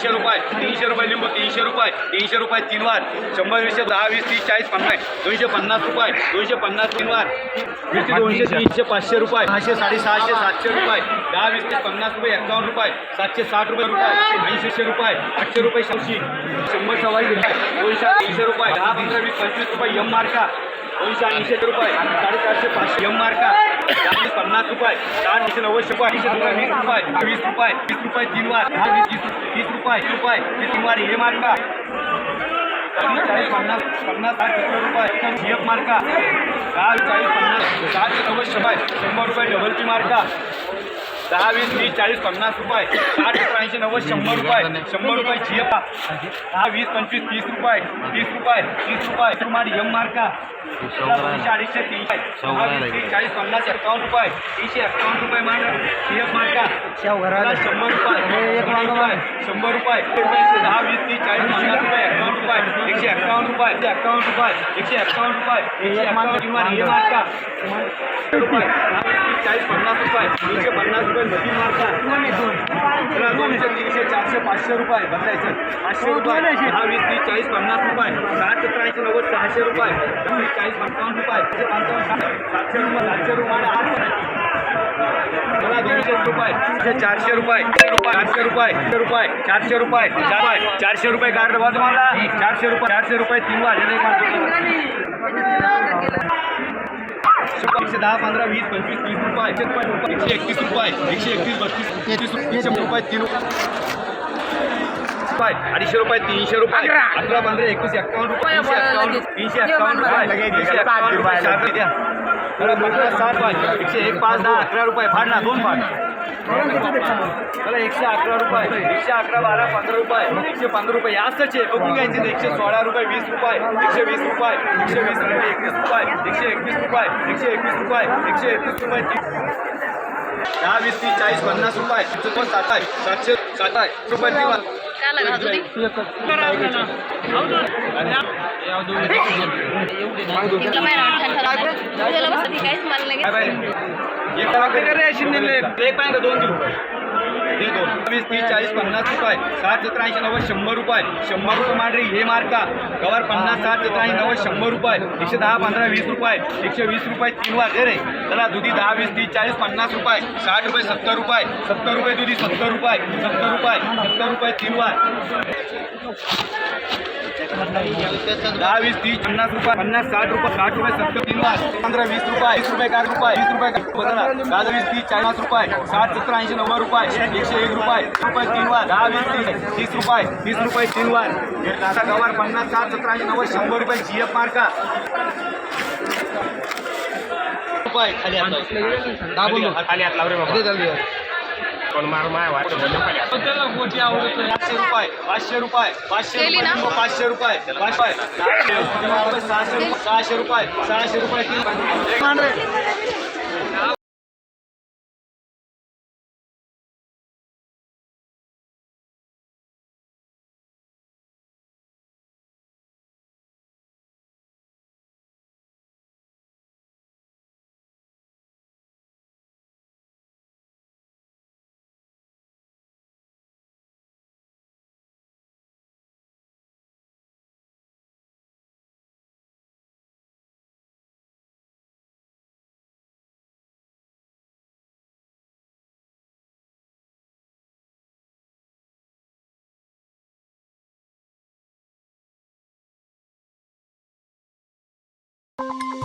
तीनशे रुपये तीनशे रुपये लिंबू तीनशे रुपये तीनशे रुपये तीन वार. शंभर वीसशे दहा वीस तीस चाळीस पन्नास दोनशे पन्नास रुपये दोनशे पन्नास तीन वार. वीसशे दोनशे तीनशे पाचशे रुपये सहाशे साडेसहाशे सातशे रुपये दहा वीस ते पन्नास रुपये एकावन्न रुपये सातशे साठ रुपये रुपये ऐंशीशे रुपये आठशे रुपये शंभरशी शंभर सव्वाशे रुपये दोनशे तीनशे रुपये दहा पंधरा वीस पंचवीस रुपये एम मार्का. दोनशे ऐंशी रुपये साडेचारशे पाचशे. एम आर का पन्नास रुपये चार एकशे नव्वद रुपये वीस रुपये वीस रुपये वीस रुपये तीन वार दहा वीस तीस रुपये रुपये वीस तीन वार हे मार्का. चाळीस पन्नास पन्नास साठ सत्तर रुपये एक मार्का. दहा चाळीस पन्नास सातशे नव्वद शंभर शंभर रुपये डबल पी मार्का. दहा वीस तीस चाळीस पन्नास रुपये. साठ सत्तर ऐंशी नव्वद शंभर रुपये. शंभर रुपये जिएपा दहा वीस पंचवीस तीस रुपये. तीस रुपये तीस रुपये. एम मार्का दोनशे अडीचशे तीनशे. तीस चाळीस पन्नास एकावन्न रुपये. तीनशे एकावन्न रुपये मार्का जिएफ मार्का शंभर रुपये. शंभर रुपये. रुपये दहा वीस तीस चाळीस पन्नास रुपये. एकावन्न रुपये. एकशे एकावन्न रुपये. एकशे एकावन्न रुपये. एकशे एकावन्न रुपये. एकशे एकावन्न किंवा हे मार्का रुपये दहा वीस तीस चाळीस पन्नास रुपये. तीनशे पन्नास रुपये. नदी त्याला दोनशे तीनशे चारशे पाचशे रुपये. बदलायचं पाचशे रुपये दहा वीस तीस चाळीस पन्नास रुपये. सात सत्तर ऐंशी नव्वद सहाशे रुपये. चाळीस पंचावन्न रुपये. एकशे पंचावन्न साठ- सातशे रुपये सातशे रुपये आठ दोनशे रुपये. चारशे रुपये. रुपये. आठशे रुपये. रुपये. चारशे रुपये. चार रुपये. चारशे रुपये कार्ड बघा तुम्हाला चारशे रुपये. चारशे रुपये तीन हे एकशे दहा पंधरा वीस पंचवीस तीस रुपये एकशे रुपये एकशे एकतीस रुपये एकशे एकतीस बत्तीस तेहतीस तीनशे रुपये तीन रुपये अडीचशे रुपये तीनशे रुपये अकरा. पंधरा एकवीस एक्कावन्न रुपये तीनशे एक्कावन्न तीनशे एक्कावन्न रुपये तीनशे एक्कावन्न रुपये द्या सात पाच. एकशे एक पाच दहा अकरा रुपये. फाड ना दोन फाड. त्याला एकशे अकरा रुपये एकशे अकरा बारा पंधरा रुपये एकशे पंधरा रुपये. असंच आहे बघून घ्यायचे ते. एकशे सोळा रुपये वीस रुपये एकशे वीस रुपये एकशे वीस रुपये एकवीस रुपये एकशे एकवीस रुपये एकशे एकवीस रुपये एकशे एकवीस रुपये तीस दहा वीस तीस चाळीस पन्नास रुपये आहे सातशे सात आहे रुपये तीन बस काहीच मला एक लाख करे शिंदे एक पाहिजे दोन देऊ. हे दोन वीस तीस चाळीस पन्नास रुपये. सात सतरा ऐंशी नव्वद शंभर रुपये. शंभर रुपये मांडरी हे मार्का. कवर पन्नास सात सतरा ऐंशी नव्वद शंभर रुपये. एकशे दहा पंधरा वीस रुपये. एकशे वीस रुपये तीन वार दे रे. चला दुधी दहा वीस तीस चाळीस पन्नास रुपये. साठ रुपये सत्तर रुपये. सत्तर रुपये दुधी सत्तर रुपये. सत्तर रुपये सत्तर रुपये तीन वार दहा वीस तीस पन्नास रुपये पन्नास साठ रुपये साठ रुपये सत्तर तीन वार पंधरा वीस रुपये वीस रुपये काय रुपये वीस रुपये दहा वीस तीस चाळीस रुपये. साठ सत्तर ऐंशी नव्वद रुपये. एकशे एक रुपये रुपये तीन वार दहा वीस तीस तीस रुपये तीस रुपये तीन वार. आता गवार पन्नास साठ सत्तर ऐंशी नव्वद शंभर रुपये जी एफ मार्का. रुपये खाली हात लाव. खाली हात लाव रे बाबा. कोण मार माय पाचशे रुपये पाचशे रुपये पाचशे रुपये पाचशे रुपये पाचशे रुपये. सहाशे रुपये सहाशे रुपये सहाशे रुपये सहाशे रुपये तीन you